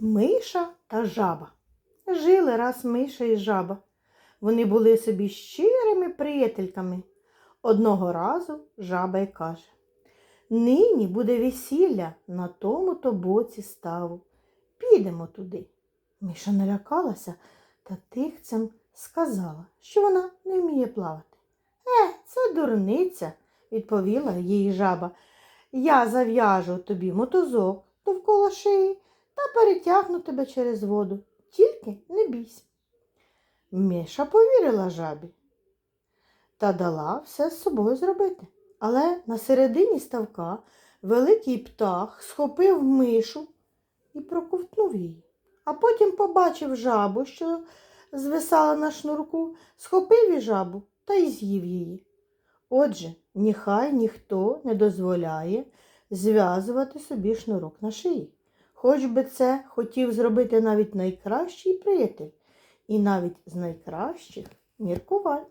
Миша та жаба. Жили раз Миша і жаба. Вони були собі щирими приятельками. Одного разу жаба й каже Нині буде весілля на тому-то боці ставу. Підемо туди. Миша налякалася та тихцем сказала, що вона не вміє плавати. Е, це дурниця, відповіла їй жаба. Я зав'яжу тобі мотузок довкола шиї та перетягну тебе через воду. Тільки не бійся. Міша повірила жабі та дала все з собою зробити. Але на середині ставка великий птах схопив мишу і проковтнув її. А потім побачив жабу, що звисала на шнурку, схопив і жабу та й з'їв її. Отже, ніхай ніхто не дозволяє зв'язувати собі шнурок на шиї. Хоч би це хотів зробити навіть найкращий приятель і навіть з найкращих міркувань.